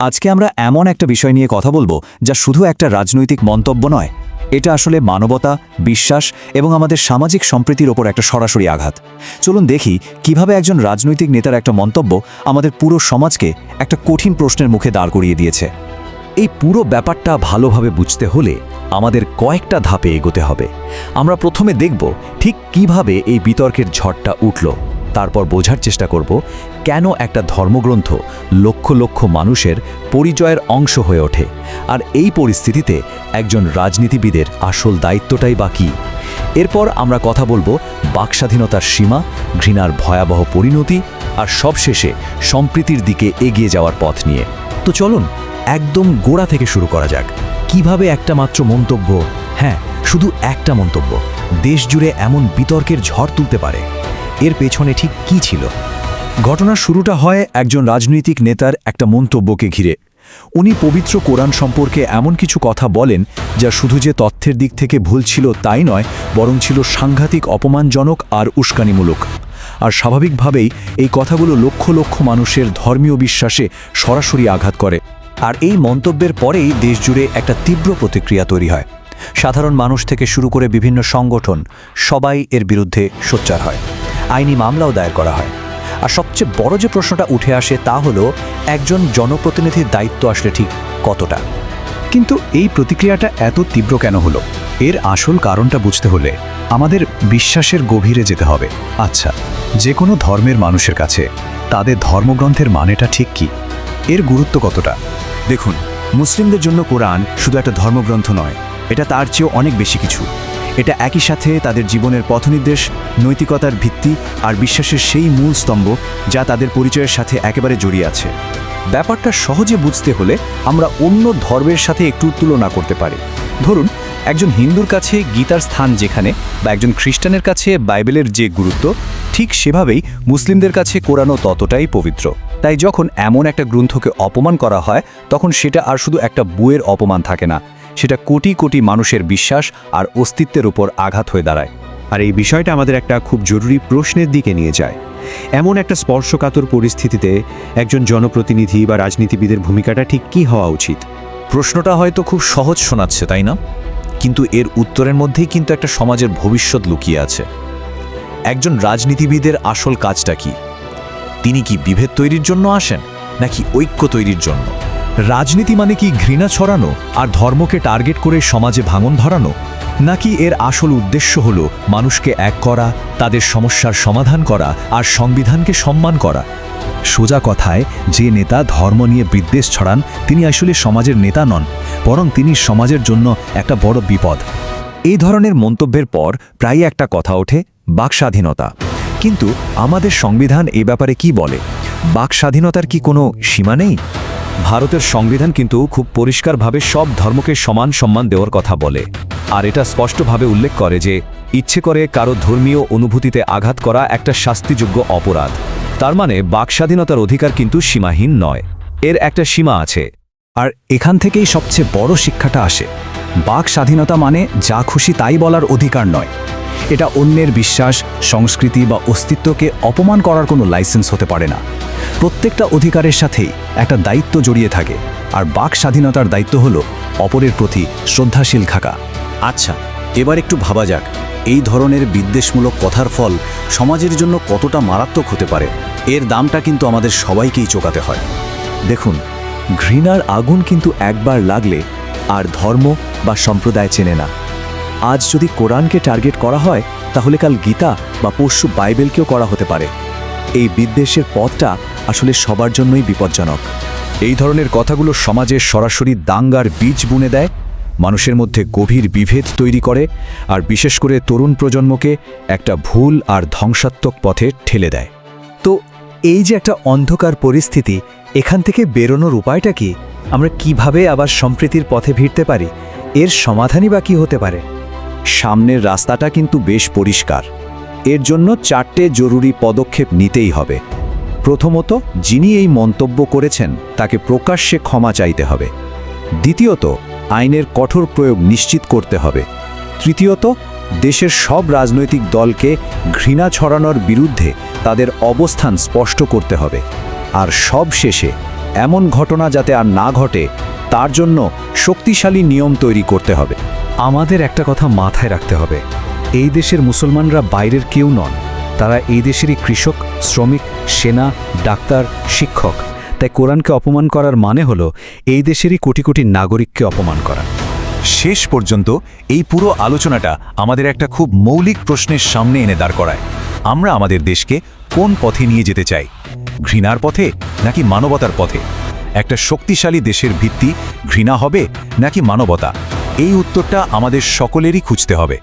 আজকে আমরা এমন একটা বিষয় নিয়ে কথা বলব যা শুধু একটা রাজনৈতিক মন্তব্য নয়। এটা আসলে মানবতা, বিশ্বাস এবং আমাদের সামাজিক সম্প্রীতির ওপর একটা সরাসরি আঘাত। চলুন দেখি কীভাবে একজন রাজনৈতিক নেতার একটা মন্তব্য আমাদের পুরো সমাজকে একটা কঠিন প্রশ্নের মুখে দাঁড় করিয়ে দিয়েছে। এই পুরো ব্যাপারটা ভালোভাবে বুঝতে হলে আমাদের কয়েকটা ধাপে এগোতে হবে। আমরা প্রথমে দেখব ঠিক কীভাবে এই বিতর্কের ঝড়টা উঠল। তারপর বোঝার চেষ্টা করব কেন একটা ধর্মগ্রন্থ লক্ষ লক্ষ মানুষের পরিচয়ের অংশ হয়ে ওঠে। আর এই পরিস্থিতিতে একজন রাজনীতিবিদের আসল দায়িত্বটাই বা কী? এরপর আমরা কথা বলব বাকস্বাধীনতার সীমা, ঘৃণার ভয়াবহ পরিণতি আর সবশেষে সম্প্রীতির দিকে এগিয়ে যাওয়ার পথ নিয়ে। তো চলুন, একদম গোড়া থেকে শুরু করা যাক। কীভাবে একটা মাত্র মন্তব্য হ্যাঁ শুধু একটা মন্তব্য দেশ জুড়ে এমন বিতর্কের ঝড় তুলতে পারে? এর পেছনে ঠিক কি ছিল? ঘটনার শুরুটা হয় একজন রাজনৈতিক নেতার একটা মন্তব্যকে ঘিরে। উনি পবিত্র কোরআন সম্পর্কে এমন কিছু কথা বলেন যা শুধু যে তথ্যের দিক থেকে ভুল ছিল তাই নয়, বরং ছিল সাংঘাতিক অপমানজনক আর উস্কানিমূলক। আর স্বাভাবিকভাবেই এই কথাগুলো লক্ষ লক্ষ মানুষের ধর্মীয় বিশ্বাসে সরাসরি আঘাত করে। আর এই মন্তব্যের পরেই দেশজুড়ে একটা তীব্র প্রতিক্রিয়া তৈরি হয়। সাধারণ মানুষ থেকে শুরু করে বিভিন্ন সংগঠন সবাই এর বিরুদ্ধে সোচ্চার হয়। আইনি মামলাও দায়ের করা হয়। আর সবচেয়ে বড় যে প্রশ্নটা উঠে আসে তা হলো, একজন জনপ্রতিনিধির দায়িত্ব আসলে ঠিক কতটা? কিন্তু এই প্রতিক্রিয়াটা এত তীব্র কেন হলো? এর আসল কারণটা বুঝতে হলে আমাদের বিশ্বাসের গভীরে যেতে হবে। আচ্ছা যে কোনো ধর্মের মানুষের কাছে তাদের ধর্মগ্রন্থের মানেটা ঠিক কি? এর গুরুত্ব কতটা? দেখুন, মুসলিমদের জন্য কোরআন শুধু একটা ধর্মগ্রন্থ নয়, এটা তার চেয়েও অনেক বেশি কিছু। এটা একই সাথে তাদের জীবনের পথনির্দেশ, নৈতিকতার ভিত্তি আর বিশ্বাসের সেই মূল স্তম্ভ যা তাদের পরিচয়ের সাথে একেবারে জড়িয়ে আছে। ব্যাপারটা সহজে বুঝতে হলে আমরা অন্য ধর্মের সাথে একটু তুলনা করতে পারি। ধরুন, একজন হিন্দুর কাছে গীতার স্থান যেখানে বা একজন খ্রিস্টানের কাছে বাইবেলের যে গুরুত্ব, ঠিক সেভাবেই মুসলিমদের কাছে কোরআনও ততটাই পবিত্র। তাই যখন এমন একটা গ্রন্থকে অপমান করা হয়, তখন সেটা আর শুধু একটা বইয়ের অপমান থাকে না সেটা কোটি কোটি মানুষের বিশ্বাস আর অস্তিত্বের উপর আঘাত হয়ে দাঁড়ায়। আর এই বিষয়টা আমাদের একটা খুব জরুরি প্রশ্নের দিকে নিয়ে যায়। এমন একটা স্পর্শকাতর পরিস্থিতিতে একজন জনপ্রতিনিধি বা রাজনীতিবিদের ভূমিকাটা ঠিক কী হওয়া উচিত? প্রশ্নটা হয়তো খুব সহজ শোনাচ্ছে, তাই না? কিন্তু এর উত্তরের মধ্যেই কিন্তু একটা সমাজের ভবিষ্যৎ লুকিয়ে আছে। একজন রাজনীতিবিদের আসল কাজটা কি? তিনি কি বিভেদ তৈরির জন্য আসেন, নাকি ঐক্য তৈরির জন্য? রাজনীতি মানে কি ঘৃণা ছড়ানো আর ধর্মকে টার্গেট করে সমাজে ভাঙন ধরানো? নাকি এর আসল উদ্দেশ্য হল মানুষকে এক করা, তাদের সমস্যার সমাধান করা আর সংবিধানকে সম্মান করা? সোজা কথায়, যে নেতা ধর্ম নিয়ে বিদ্বেষ ছড়ান, তিনি আসলে সমাজের নেতা নন, বরং তিনি সমাজের জন্য একটা বড় বিপদ। এই ধরনের মন্তব্যের পর প্রায়ই একটা কথা ওঠে বাক স্বাধীনতা কিন্তু আমাদের সংবিধান এ ব্যাপারে কি বলে? বাক স্বাধীনতার কি কোনো সীমা নেই? ভারতের সংবিধান কিন্তু খুব পরিষ্কারভাবে সব ধর্মকে সমান সম্মান দেওয়ার কথা বলে। আর এটা স্পষ্টভাবে উল্লেখ করে যে, ইচ্ছে করে কারও ধর্মীয় অনুভূতিতে আঘাত করা একটা শাস্তিযোগ্য অপরাধ। তার মানে বাকস্বাধীনতার অধিকার কিন্তু সীমাহীন নয়। এর একটা সীমা আছে। আর এখান থেকেই সবচেয়ে বড় শিক্ষাটা আসে। বাক স্বাধীনতা মানে যা খুশি তাই বলার অধিকার নয়। এটা অন্যের বিশ্বাস সংস্কৃতি বা অস্তিত্বকে অপমান করার কোনো লাইসেন্স হতে পারে না। প্রত্যেকটা অধিকারের সাথেই একটা দায়িত্ব জড়িয়ে থাকে আর বাক স্বাধীনতার দায়িত্ব হলো অপরের প্রতি শ্রদ্ধাশীল থাকা। আচ্ছা এবার একটু ভাবা যাক এই ধরনের বিদ্বেষমূলক কথার ফল সমাজের জন্য কতটা মারাত্মক হতে পারে? এর দামটা কিন্তু আমাদের সবাইকেই চোকাতে হয়। দেখুন ঘৃণার আগুন কিন্তু একবার লাগলে আর ধর্ম বা সম্প্রদায় চেনে না। আজ যদি কোরআনকে টার্গেট করা হয়, তাহলে কাল গীতা বা পরশু বাইবেলকেও করা হতে পারে। এই বিদ্বেষের পথটা আসলে সবার জন্যই বিপজ্জনক। এই ধরনের কথাগুলো সমাজে সরাসরি দাঙ্গার বীজ বুনে দেয়, মানুষের মধ্যে গভীর বিভেদ তৈরি করে, আর বিশেষ করে তরুণ প্রজন্মকে একটা ভুল আর ধ্বংসাত্মক পথে ঠেলে দেয়। তো এই যে একটা অন্ধকার পরিস্থিতি, এখান থেকে বেরোনোর উপায়টা কি? আমরা কীভাবে আবার সম্প্রীতির পথে ভিড়তে পারি? এর সমাধানই বা কী হতে পারে? সামনের রাস্তাটা কিন্তু বেশ পরিষ্কার। এর জন্য চারটে জরুরি পদক্ষেপ নিতেই হবে। প্রথমত, যিনি এই মন্তব্য করেছেন, তাকে প্রকাশ্যে ক্ষমা চাইতে হবে। দ্বিতীয়ত, আইনের কঠোর প্রয়োগ নিশ্চিত করতে হবে। তৃতীয়ত, দেশের সব রাজনৈতিক দলকে ঘৃণা ছড়ানোর বিরুদ্ধে তাদের অবস্থান স্পষ্ট করতে হবে। আর সব শেষে, এমন ঘটনা যাতে আর না ঘটে, তার জন্য শক্তিশালী নিয়ম তৈরি করতে হবে। আমাদের একটা কথা মাথায় রাখতে হবে। এই দেশের মুসলমানরা বাইরের কেউ নন। তারা এই দেশেরই কৃষক, শ্রমিক, সেনা, ডাক্তার, শিক্ষক। তাই কোরআনকে অপমান করার মানে হল এই দেশেরই কোটি কোটি নাগরিককে অপমান করা। শেষ পর্যন্ত এই পুরো আলোচনাটা আমাদের একটা খুব মৌলিক প্রশ্নের সামনে এনে দাঁড় করায়। আমরা আমাদের দেশকে কোন পথে নিয়ে যেতে চাই? ঘৃণার পথে নাকি মানবতার পথে? একটা শক্তিশালী দেশের ভিত্তি ঘৃণা হবে নাকি মানবতা? এই উত্তরটা আমাদের সকলেরই খুঁজতে হবে।